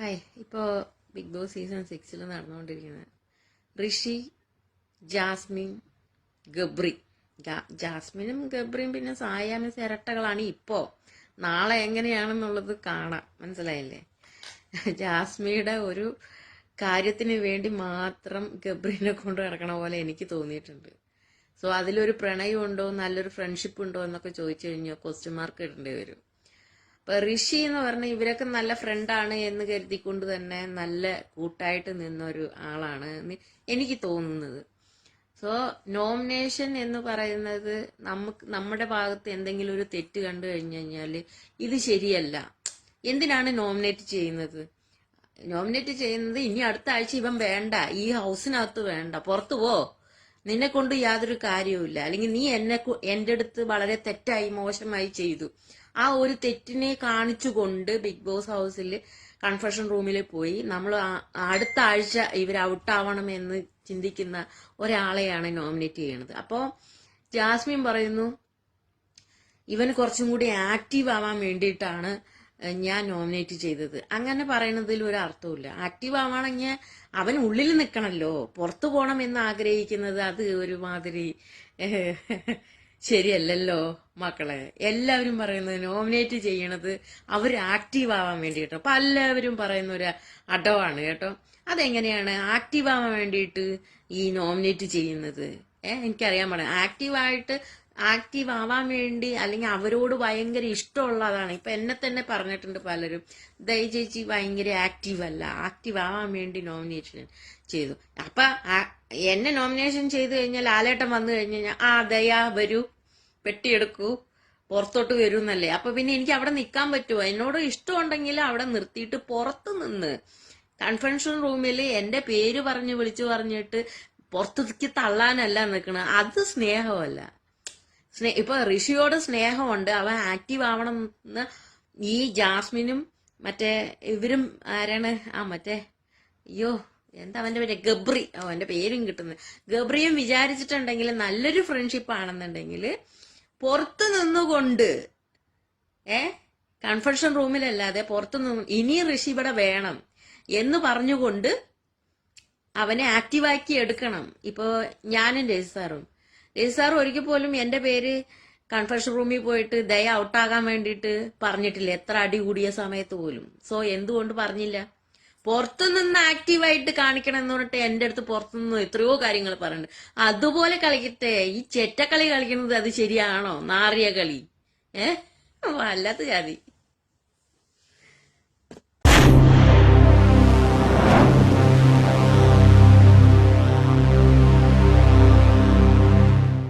Hi ഇപ്പോൾ big boss season സിക്സിൽ നടന്നുകൊണ്ടിരിക്കുന്നത്. ഋഷി ജാസ്മിൻ ഗബ്രി. ജാസ്മിനും ഗബ്രിയും പിന്നെ സായാമിൻ ഇരട്ടകളാണ് ഇപ്പോൾ നാളെ എങ്ങനെയാണെന്നുള്ളത് കാണാം. മനസ്സിലായില്ലേ? ജാസ്മിയുടെ ഒരു കാര്യത്തിന് വേണ്ടി മാത്രം ഗബ്രീനെ കൊണ്ട് നടക്കണ പോലെ എനിക്ക് തോന്നിയിട്ടുണ്ട്. സോ അതിലൊരു പ്രണയമുണ്ടോ? നല്ലൊരു ഫ്രണ്ട്ഷിപ്പ് ഉണ്ടോ എന്നൊക്കെ ചോദിച്ചു കഴിഞ്ഞാൽ ക്വസ്റ്റ്യൻ മാർക്ക് ഇടേണ്ടി വരും. അപ്പൊ ഋഷി എന്ന് പറഞ്ഞ ഇവരൊക്കെ നല്ല ഫ്രണ്ടാണ് എന്ന് കരുതിക്കൊണ്ട് തന്നെ നല്ല കൂട്ടായിട്ട് നിന്നൊരു ആളാണ് എന്ന് എനിക്ക് തോന്നുന്നത്. സോ നോമിനേഷൻ എന്ന് പറയുന്നത് നമുക്ക് നമ്മുടെ ഭാഗത്ത് എന്തെങ്കിലും ഒരു തെറ്റ് കണ്ടു കഴിഞ്ഞു കഴിഞ്ഞാൽ ഇത് ശരിയല്ല. എന്തിനാണ് നോമിനേറ്റ് ചെയ്യുന്നത്? നോമിനേറ്റ് ചെയ്യുന്നത് ഇനി അടുത്ത ആഴ്ച ഇവൻ വേണ്ട. ഈ ഹൗസിനകത്ത് വേണ്ട. പുറത്തു പോ. നിന്നെ കൊണ്ട് യാതൊരു കാര്യവുമില്ല. അല്ലെങ്കിൽ നീ എന്നെ എന്റെ അടുത്ത് വളരെ തെറ്റായി മോശമായി ചെയ്തു. ആ ഒരു തെറ്റിനെ കാണിച്ചുകൊണ്ട് ബിഗ് ബോസ് ഹൗസിൽ കൺഫെഷൻ റൂമിൽ പോയി. നമ്മൾ അടുത്ത ആഴ്ച ഇവർ ഔട്ടാവണം എന്ന് ചിന്തിക്കുന്ന ഒരാളെയാണ് നോമിനേറ്റ് ചെയ്യണത്. അപ്പോൾ ജാസ്മിൻ പറയുന്നു ഇവന് കുറച്ചും കൂടി ആക്റ്റീവ് ആവാൻ വേണ്ടിയിട്ടാണ് ഞാൻ നോമിനേറ്റ് ചെയ്തത്. അങ്ങനെ പറയുന്നതിൽ ഒരു അർത്ഥമില്ല ആക്റ്റീവ് ആവാണെങ്കിൽ അവൻ ഉള്ളിൽ നിൽക്കണല്ലോ. പുറത്തു പോകണം എന്ന് ആഗ്രഹിക്കുന്നത് അത് ഒരുമാതിരി ശരിയല്ലല്ലോ മക്കളെ. എല്ലാവരും പറയുന്നത് നോമിനേറ്റ് ചെയ്യണത് അവർ ആക്റ്റീവ് ആവാൻ വേണ്ടിയിട്ട് അപ്പൊ എല്ലാവരും പറയുന്ന ഒരു അടവാണ് കേട്ടോ. അതെങ്ങനെയാണ് ആക്റ്റീവ് ആവാൻ വേണ്ടിയിട്ട് ഈ നോമിനേറ്റ് ചെയ്യുന്നത്? ഏഹ് എനിക്കറിയാൻ പാടില്ല. ആക്റ്റീവായിട്ട് ആക്റ്റീവ് ആവാൻ വേണ്ടി അല്ലെങ്കിൽ അവരോട് ഭയങ്കര ഇഷ്ടമുള്ളതാണ്. ഇപ്പൊ എന്നെ തന്നെ പറഞ്ഞിട്ടുണ്ട് പലരും. ദയ ചേച്ചി ഭയങ്കര ആക്റ്റീവ് അല്ല. ആക്റ്റീവ് ആവാൻ വേണ്ടി നോമിനേഷൻ ചെയ്തു. അപ്പൊ എന്നെ നോമിനേഷൻ ചെയ്തു കഴിഞ്ഞാൽ ലാലേട്ടൻ വന്നു കഴിഞ്ഞു കഴിഞ്ഞാൽ ആ ദയാ വരൂ. പെട്ടിയെടുക്കൂ. പുറത്തോട്ട് വരൂ എന്നല്ലേ അപ്പൊ പിന്നെ എനിക്ക് അവിടെ നിൽക്കാൻ പറ്റുമോ? എന്നോട് ഇഷ്ടമുണ്ടെങ്കിൽ അവിടെ നിർത്തിയിട്ട് പുറത്ത് നിന്ന്. കൺഫെൻഷൻ റൂമിൽ എന്റെ പേര് പറഞ്ഞ് വിളിച്ചു പറഞ്ഞിട്ട് പുറത്തേക്ക് തള്ളാനല്ല നിൽക്കണം അത് സ്നേഹമല്ല. സ്നേ ഇപ്പൊ ഋഷിയോട് സ്നേഹമുണ്ട്. അവൻ ആക്റ്റീവ് ആവണം എന്ന് ഈ ജാസ്മിനും മറ്റേ ഇവരും ആരാണ്? ആ മറ്റേ അയ്യോ എന്താ അവന്റെ പേര്? ഗബ്രി. ഓ അവന്റെ പേരും കിട്ടുന്നത് ഗബ്രിയും വിചാരിച്ചിട്ടുണ്ടെങ്കിൽ നല്ലൊരു ഫ്രണ്ട്ഷിപ്പ് ആണെന്നുണ്ടെങ്കിൽ പുറത്തു നിന്നുകൊണ്ട് ഏ കൺഫെഷൻ റൂമിലല്ലാതെ പുറത്തു നിന്ന് ഇനി ഋഷി ഇവിടെ വേണം എന്ന് പറഞ്ഞുകൊണ്ട് അവനെ ആക്റ്റീവാക്കി എടുക്കണം. ഇപ്പോ ഞാനും രജിസ്റ്ററും സാറും. രജി സാർ ഒരിക്കൽ പോലും എന്റെ പേര് കൺഫെഷൻ റൂമിൽ പോയിട്ട് ദയ ഔട്ടാകാൻ വേണ്ടിയിട്ട് പറഞ്ഞിട്ടില്ല. എത്ര അടി കൂടിയ സമയത്ത് പോലും. സോ എന്തുകൊണ്ട് പറഞ്ഞില്ല? പുറത്തു നിന്ന് ആക്റ്റീവായിട്ട് കാണിക്കണം എന്ന് പറഞ്ഞിട്ട് എന്റെ അടുത്ത് പുറത്തുനിന്ന് എത്രയോ കാര്യങ്ങൾ പറയുന്നുണ്ട് അതുപോലെ കളിക്കട്ടെ. ഈ ചെറ്റക്കളി കളിക്കുന്നത് അത് ശരിയാണോ? നാറിയ കളി. ഏ? വല്ലാത്ത ജാതി